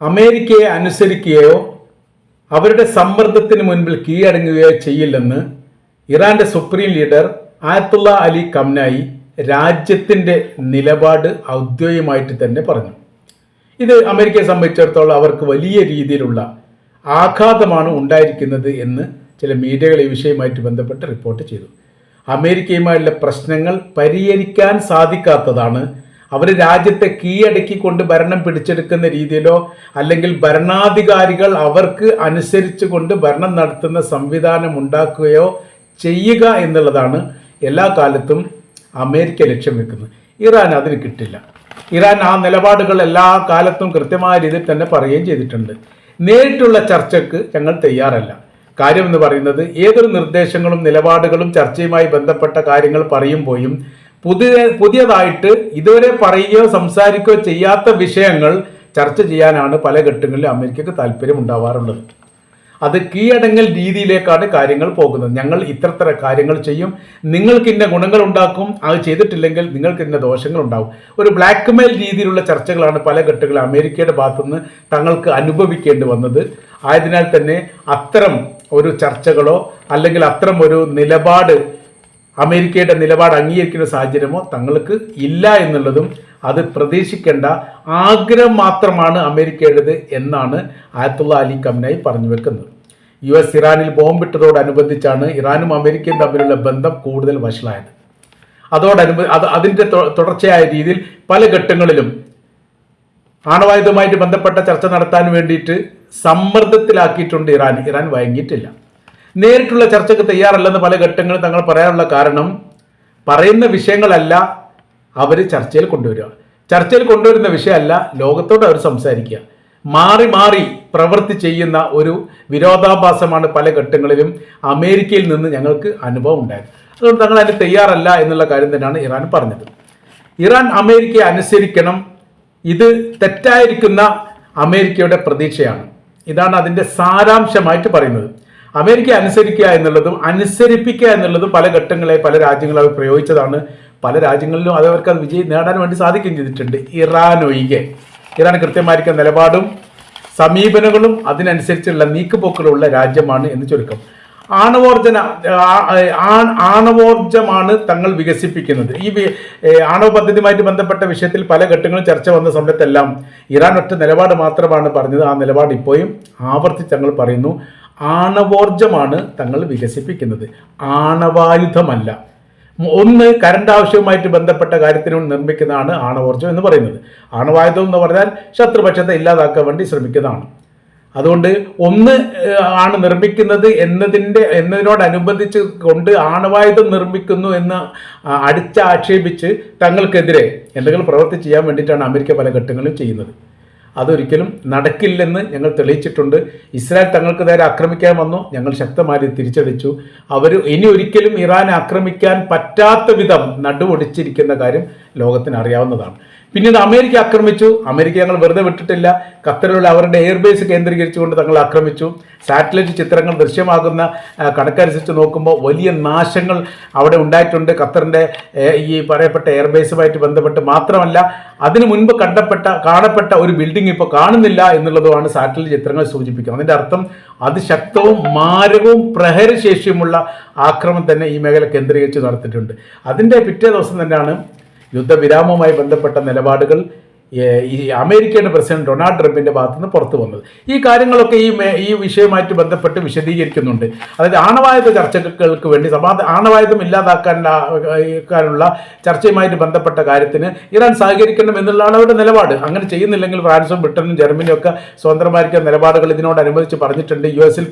അമേരിക്കയെ അനുസരിക്കുകയോ അവരുടെ സമ്മർദ്ദത്തിന് മുൻപിൽ കീഴടങ്ങുകയോ ചെയ്യില്ലെന്ന് ഇറാന്റെ supreme leader Ayatollah Ali Khamenei രാജ്യത്തിന്റെ നിലപാട് ഔദ്യോഗികമായിട്ട് തന്നെ പറഞ്ഞു. ഇത് അമേരിക്കയെ സംബന്ധിച്ചിടത്തോളം അവർക്ക് വലിയ രീതിയിലുള്ള ആഘാതമാണ് ഉണ്ടായിരിക്കുന്നത് എന്ന് ചില മീഡിയകൾ ഈ വിഷയവുമായിട്ട് ബന്ധപ്പെട്ട് റിപ്പോർട്ട് ചെയ്തു. അമേരിക്കയുമായുള്ള പ്രശ്നങ്ങൾ പരിഹരിക്കാൻ സാധിക്കാത്തതാണ് അവർ രാജ്യത്തെ കീഴടക്കിക്കൊണ്ട് ഭരണം പിടിച്ചെടുക്കുന്ന രീതിയിലോ അല്ലെങ്കിൽ ഭരണാധികാരികൾ അവർക്ക് അനുസരിച്ച് കൊണ്ട് ഭരണം നടത്തുന്ന സംവിധാനം ഉണ്ടാക്കുകയോ ചെയ്യുക എന്നുള്ളതാണ് എല്ലാ കാലത്തും അമേരിക്ക ലക്ഷ്യം വെക്കുന്നത്. ഇറാൻ അതിന് കിട്ടില്ല. ഇറാൻ ആ നിലപാടുകൾ എല്ലാ കാലത്തും കൃത്യമായ രീതിയിൽ തന്നെ പറയുകയും ചെയ്തിട്ടുണ്ട്. നേരിട്ടുള്ള ചർച്ചയ്ക്ക് ഞങ്ങൾ തയ്യാറല്ല. കാര്യം എന്ന് പറയുന്നത് ഏതൊരു നിർദ്ദേശങ്ങളും നിലപാടുകളും ചർച്ചയുമായി ബന്ധപ്പെട്ട കാര്യങ്ങൾ പറയുമ്പോഴും പുതിയ പുതിയതായിട്ട് ഇതുവരെ പറയുകയോ സംസാരിക്കുകയോ ചെയ്യാത്ത വിഷയങ്ങൾ ചർച്ച ചെയ്യാനാണ് പല ഘട്ടങ്ങളിലും അമേരിക്കക്ക് താല്പര്യം ഉണ്ടാവാറുള്ളത്. അത് കീഴടങ്ങൽ രീതിയിലേക്കാണ് കാര്യങ്ങൾ പോകുന്നത്. ഞങ്ങൾ ഇത്തരത്തര കാര്യങ്ങൾ ചെയ്യും. നിങ്ങൾക്ക് ഇന്ന ഗുണങ്ങൾ ഉണ്ടാക്കും. അത് ചെയ്തിട്ടില്ലെങ്കിൽ നിങ്ങൾക്ക് ഇന്ന ദോഷങ്ങൾ ഉണ്ടാവും. ഒരു ബ്ലാക്ക് മെയിൽ രീതിയിലുള്ള ചർച്ചകളാണ് പല ഘട്ടങ്ങളിൽ അമേരിക്കയുടെ ഭാഗത്തുനിന്ന് തങ്ങൾക്ക് അനുഭവിക്കേണ്ടി വന്നത്. ആയതിനാൽ തന്നെ അത്തരം ഒരു ചർച്ചകളോ അല്ലെങ്കിൽ അത്തരം ഒരു നിലപാട് അമേരിക്കയുടെ നിലപാട് അംഗീകരിക്കുന്ന സാഹചര്യമോ തങ്ങൾക്ക് ഇല്ല എന്നുള്ളതും അത് പ്രതീക്ഷിക്കേണ്ട ആഗ്രഹം മാത്രമാണ് അമേരിക്കയുടേത് എന്നാണ് ആയത്തുള്ള അലി കംനായി പറഞ്ഞു വെക്കുന്നത്. യു എസ് ഇറാനിൽ ബോംബിട്ടതോടനുബന്ധിച്ചാണ് ഇറാനും അമേരിക്കയും തമ്മിലുള്ള ബന്ധം കൂടുതൽ വഷളായത്. അതോടനുബ അത് അതിന്റെ തുടർച്ചയായ രീതിയിൽ പല ഘട്ടങ്ങളിലും ആണവായുധമായിട്ട് ബന്ധപ്പെട്ട ചർച്ച നടത്താൻ വേണ്ടിയിട്ട് സമ്മർദ്ദത്തിലാക്കിയിട്ടുണ്ട് ഇറാൻ. ഇറാൻ വഴങ്ങിയിട്ടില്ല. നേരിട്ടുള്ള ചർച്ചയ്ക്ക് തയ്യാറല്ലെന്ന് പല ഘട്ടങ്ങളും തങ്ങൾ പറയാനുള്ള കാരണം പറയുന്ന വിഷയങ്ങളല്ല അവർ ചർച്ചയിൽ കൊണ്ടുവരിക. ചർച്ചയിൽ കൊണ്ടുവരുന്ന വിഷയമല്ല ലോകത്തോട് അവർ സംസാരിക്കുക. മാറി മാറി പ്രവൃത്തി ചെയ്യുന്ന ഒരു വിരോധാഭാസമാണ് പല ഘട്ടങ്ങളിലും അമേരിക്കയിൽ നിന്ന് ഞങ്ങൾക്ക് അനുഭവം ഉണ്ടായത്. അതുകൊണ്ട് തങ്ങൾ അതിന് തയ്യാറല്ല എന്നുള്ള കാര്യം തന്നെയാണ് ഇറാൻ പറഞ്ഞത്. ഇറാൻ അമേരിക്കയെ അനുസരിക്കണം. ഇത് തെറ്റായിരിക്കുന്ന അമേരിക്കയുടെ പ്രതീക്ഷയാണ്. ഇതാണ് അതിന്റെ സാരാംശമായിട്ട് പറയുന്നത്. അമേരിക്ക അനുസരിക്കുക എന്നുള്ളതും അനുസരിപ്പിക്കുക എന്നുള്ളതും പല ഘട്ടങ്ങളെ പല രാജ്യങ്ങളും അവർ പ്രയോഗിച്ചതാണ്. പല രാജ്യങ്ങളിലും അത് അവർക്ക് അത് വിജയം നേടാൻ വേണ്ടി സാധിക്കുകയും ചെയ്തിട്ടുണ്ട്. ഇറാൻ ഒഴികെ. ഇറാൻ കൃത്യമായിരിക്കുന്ന നിലപാടും സമീപനങ്ങളും അതിനനുസരിച്ചുള്ള നീക്കുപോക്കുകളുള്ള രാജ്യമാണ് എന്ന് ചുരുക്കം. ആണവോർജന ആണവോർജമാണ് തങ്ങൾ വികസിപ്പിക്കുന്നത്. ഈ ആണവ പദ്ധതിയുമായിട്ട് ബന്ധപ്പെട്ട വിഷയത്തിൽ പല ഘട്ടങ്ങളും ചർച്ച വന്ന സമയത്തെല്ലാം ഇറാൻ ഒറ്റ നിലപാട് മാത്രമാണ് പറഞ്ഞത്. ആ നിലപാട് ഇപ്പോഴും ആവർത്തിച്ച് തങ്ങൾ പറയുന്നു. ആണവോർജമാണ് തങ്ങൾ വികസിപ്പിക്കുന്നത്. ആണവായുധമല്ല. ഒന്ന് കരണ്ട് ആവശ്യവുമായിട്ട് ബന്ധപ്പെട്ട കാര്യത്തിന് നിർമ്മിക്കുന്നതാണ് ആണവോർജം എന്ന് പറയുന്നത്. ആണവായുധം എന്ന് പറഞ്ഞാൽ ശത്രുപക്ഷത്തെ ഇല്ലാതാക്കാൻ വേണ്ടി ശ്രമിക്കുന്നതാണ്. അതുകൊണ്ട് ഒന്ന് ആണ് നിർമ്മിക്കുന്നത് എന്നതിന്റെ എന്നതിനോടനുബന്ധിച്ച് കൊണ്ട് ആണവായുധം നിർമ്മിക്കുന്നു എന്ന് അടിച്ചാക്ഷേപിച്ച് തങ്ങൾക്കെതിരെ എന്തെങ്കിലും പ്രവർത്തി ചെയ്യാൻ വേണ്ടിയിട്ടാണ് അമേരിക്ക പല ഘട്ടങ്ങളിലും ചെയ്യുന്നത്. അതൊരിക്കലും നടക്കില്ലെന്ന് ഞങ്ങൾ തെളിയിച്ചിട്ടുണ്ട്. ഇസ്രായേൽ തങ്ങൾക്ക് നേരെ ആക്രമിക്കാൻ വന്നു. ഞങ്ങൾ ശക്തമായി തിരിച്ചടിച്ചു. അവർ ഇനി ഒരിക്കലും ഇറാൻ ആക്രമിക്കാൻ പറ്റാത്ത വിധം നടുവൊടിച്ചിരിക്കുന്ന കാര്യം ലോകത്തിന് അറിയാവുന്നതാണ്. പിന്നീട് അമേരിക്ക ആക്രമിച്ചു. അമേരിക്ക ഞങ്ങൾ വെറുതെ വിട്ടിട്ടില്ല. ഖത്തറിലുള്ള അവരുടെ എയർബേസ് കേന്ദ്രീകരിച്ചുകൊണ്ട് തങ്ങൾ ആക്രമിച്ചു. സാറ്റലൈറ്റ് ചിത്രങ്ങൾ ദൃശ്യമാകുന്ന കണക്കനുസരിച്ച് നോക്കുമ്പോൾ വലിയ നാശങ്ങൾ അവിടെ ഉണ്ടായിട്ടുണ്ട്. ഖത്തറിന്റെ ഈ പറയപ്പെട്ട എയർബേസുമായിട്ട് ബന്ധപ്പെട്ട് മാത്രമല്ല അതിനു മുൻപ് കണ്ടപ്പെട്ട കാണപ്പെട്ട ഒരു ബിൽഡിംഗ് ഇപ്പോൾ കാണുന്നില്ല എന്നുള്ളതുമാണ് സാറ്റലൈറ്റ് ചിത്രങ്ങൾ സൂചിപ്പിക്കുന്നത്. അതിന്റെ അർത്ഥം അതിശക്തവും മാരകവും പ്രഹരശേഷിയുമുള്ള ആക്രമണം തന്നെ ഈ മേഖല കേന്ദ്രീകരിച്ച് നടത്തിയിട്ടുണ്ട്. അതിന്റെ പിറ്റേ ദിവസം തന്നെയാണ് യുദ്ധവിരാമവുമായി ബന്ധപ്പെട്ട നിലപാടുകൾ ഈ അമേരിക്കയുടെ പ്രസിഡന്റ് ഡൊണാൾഡ് ട്രംപിന്റെ ഭാഗത്തു നിന്ന് പുറത്തു വന്നത്. ഈ കാര്യങ്ങളൊക്കെ ഈ ഈ വിഷയവുമായിട്ട് ബന്ധപ്പെട്ട് വിശദീകരിക്കുന്നുണ്ട്. അതായത് ആണവായുധ ചർച്ചകൾക്ക് വേണ്ടി സമാധാന ആണവായുധം ഇല്ലാതാക്കാനുള്ള ചർച്ചയുമായിട്ട് ബന്ധപ്പെട്ട കാര്യത്തിന് ഇറാൻ സഹകരിക്കണം എന്നുള്ളതാണ് അവരുടെ നിലപാട്. അങ്ങനെ ചെയ്യുന്നില്ലെങ്കിൽ ഫ്രാൻസും ബ്രിട്ടനും ജർമ്മനിയും ഒക്കെ സ്വതന്ത്രമായിരിക്കുന്ന നിലപാടുകൾ ഇതിനോടനുബന്ധിച്ച് പറഞ്ഞിട്ടുണ്ട്. യു എസിൽ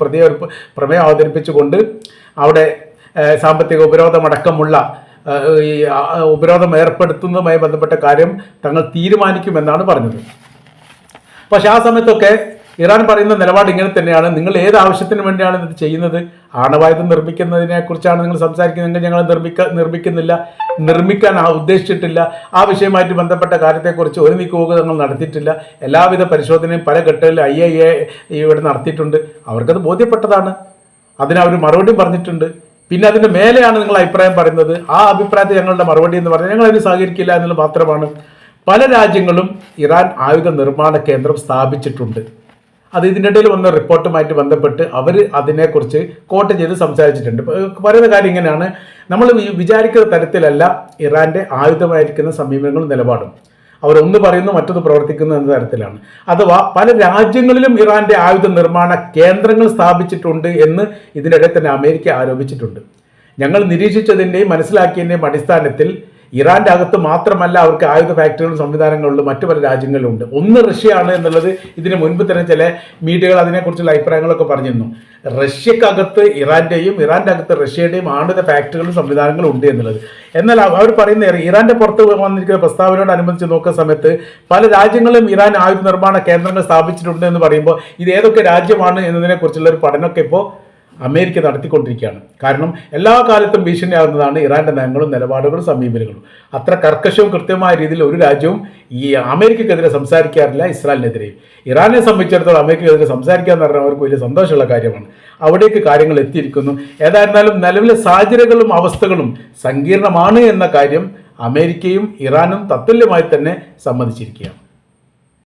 പ്രമേയം അവതരിപ്പിച്ചുകൊണ്ട് അവിടെ സാമ്പത്തിക ഉപരോധമടക്കമുള്ള ഈ ഉപരോധം ഏർപ്പെടുത്തുന്നതുമായി ബന്ധപ്പെട്ട കാര്യം തങ്ങൾ തീരുമാനിക്കുമെന്നാണ് പറഞ്ഞത്. പക്ഷെ ആ സമയത്തൊക്കെ ഇറാൻ പറയുന്ന നിലപാട് ഇങ്ങനെ തന്നെയാണ്. നിങ്ങൾ ഏത് ആവശ്യത്തിന് വേണ്ടിയാണ് ഇത് ചെയ്യുന്നത്? ആണവായുധം നിർമ്മിക്കുന്നതിനെ കുറിച്ചാണ് നിങ്ങൾ സംസാരിക്കുന്നതെങ്കിൽ ഞങ്ങൾ നിർമ്മിക്ക നിർമ്മിക്കുന്നില്ല നിർമ്മിക്കാൻ ഉദ്ദേശിച്ചിട്ടില്ല. ആ വിഷയമായിട്ട് ബന്ധപ്പെട്ട കാര്യത്തെക്കുറിച്ച് ഒരു നീക്കുപോക്ക് ഞങ്ങൾ നടത്തിയിട്ടില്ല. എല്ലാവിധ പരിശോധനയും പല ഘട്ടങ്ങളിൽ ഐ ഐ എ ഇവിടെ നടത്തിയിട്ടുണ്ട്. അവർക്കത് ബോധ്യപ്പെട്ടതാണ്. അതിനവർ മറുപടി പറഞ്ഞിട്ടുണ്ട്. പിന്നെ അതിന്റെ മേലെയാണ് നിങ്ങൾ അഭിപ്രായം പറയുന്നത്. ആ അഭിപ്രായത്തെ ഞങ്ങളുടെ മറുപടി എന്ന് പറഞ്ഞാൽ ഞങ്ങൾ അതിന് സഹകരിക്കില്ല എന്നുള്ളത് മാത്രമാണ്. പല രാജ്യങ്ങളും ഇറാൻ ആയുധ നിർമ്മാണ കേന്ദ്രം സ്ഥാപിച്ചിട്ടുണ്ട്. അത് ഇതിന്റെ ഇടയിൽ വന്ന റിപ്പോർട്ടുമായിട്ട് ബന്ധപ്പെട്ട് അവർ അതിനെക്കുറിച്ച് കോട്ട് ചെയ്ത് സംസാരിച്ചിട്ടുണ്ട്. പറയുന്ന കാര്യം ഇങ്ങനെയാണ്. നമ്മൾ വിചാരിക്കുന്ന തരത്തിലല്ല ഇറാന്റെ ആയുധമായിരിക്കുന്ന സമീപനങ്ങളും നിലപാടും. അവരൊന്ന് പറയുന്നു മറ്റൊന്ന് പ്രവർത്തിക്കുന്നു എന്ന തരത്തിലാണ്. അഥവാ പല രാജ്യങ്ങളിലും ഇറാന്റെ ആയുധ നിർമ്മാണ കേന്ദ്രങ്ങൾ സ്ഥാപിച്ചിട്ടുണ്ട് എന്ന് ഇതിനിടെ തന്നെ അമേരിക്ക ആരോപിച്ചിട്ടുണ്ട്. ഞങ്ങൾ നിരീക്ഷിച്ചതിന്റെയും മനസ്സിലാക്കിയതിന്റെയും അടിസ്ഥാനത്തിൽ ഇറാന്റെ അകത്ത് മാത്രമല്ല അവർക്ക് ആയുധ ഫാക്ടറികളും സംവിധാനങ്ങളുണ്ട് മറ്റു പല രാജ്യങ്ങളിലുണ്ട്. ഒന്ന് റഷ്യയാണ് എന്നുള്ളത് ഇതിന് മുൻപ് തന്നെ ചില മീഡിയകൾ അതിനെക്കുറിച്ചുള്ള അഭിപ്രായങ്ങളൊക്കെ പറഞ്ഞിരുന്നു. റഷ്യക്കകത്ത് ഇറാന്റെയും ഇറാന്റെ അകത്ത് റഷ്യയുടെയും ആണുത ഫാക്ടറികളും സംവിധാനങ്ങളും ഉണ്ട് എന്നുള്ളത്. എന്നാൽ അവർ പറയുന്ന ഇറാന്റെ പുറത്ത് വന്നിരിക്കുന്ന പ്രസ്താവനയോടനുബന്ധിച്ച് നോക്കുന്ന സമയത്ത് പല രാജ്യങ്ങളും ഇറാൻ ആയുധ നിർമ്മാണ കേന്ദ്രങ്ങൾ സ്ഥാപിച്ചിട്ടുണ്ട് എന്ന് പറയുമ്പോൾ ഇത് ഏതൊക്കെ രാജ്യമാണ് എന്നതിനെക്കുറിച്ചുള്ള ഒരു പഠനമൊക്കെ ഇപ്പോൾ അമേരിക്ക നടത്തിക്കൊണ്ടിരിക്കുകയാണ്. കാരണം എല്ലാ കാലത്തും ഭീഷണിയാകുന്നതാണ് ഇറാന്റെ നയങ്ങളും നിലപാടുകളും സമീപനങ്ങളും. അത്ര കർക്കശവും കൃത്യമായ രീതിയിൽ ഒരു രാജ്യവും ഈ അമേരിക്കക്കെതിരെ സംസാരിക്കാറില്ല ഇസ്രായേലിനെതിരെയും. ഇറാനെ സംബന്ധിച്ചിടത്തോളം അമേരിക്കക്കെതിരെ സംസാരിക്കുക എന്ന് പറഞ്ഞാൽ അവർക്ക് വലിയ സന്തോഷമുള്ള കാര്യമാണ്. അവിടേക്ക് കാര്യങ്ങൾ എത്തിയിരിക്കുന്നു. ഏതായിരുന്നാലും നിലവിലെ സാഹചര്യങ്ങളും അവസ്ഥകളും സങ്കീർണമാണ് എന്ന കാര്യം അമേരിക്കയും ഇറാനും തത്തുല്യമായി തന്നെ സമ്മതിച്ചിരിക്കുകയാണ്.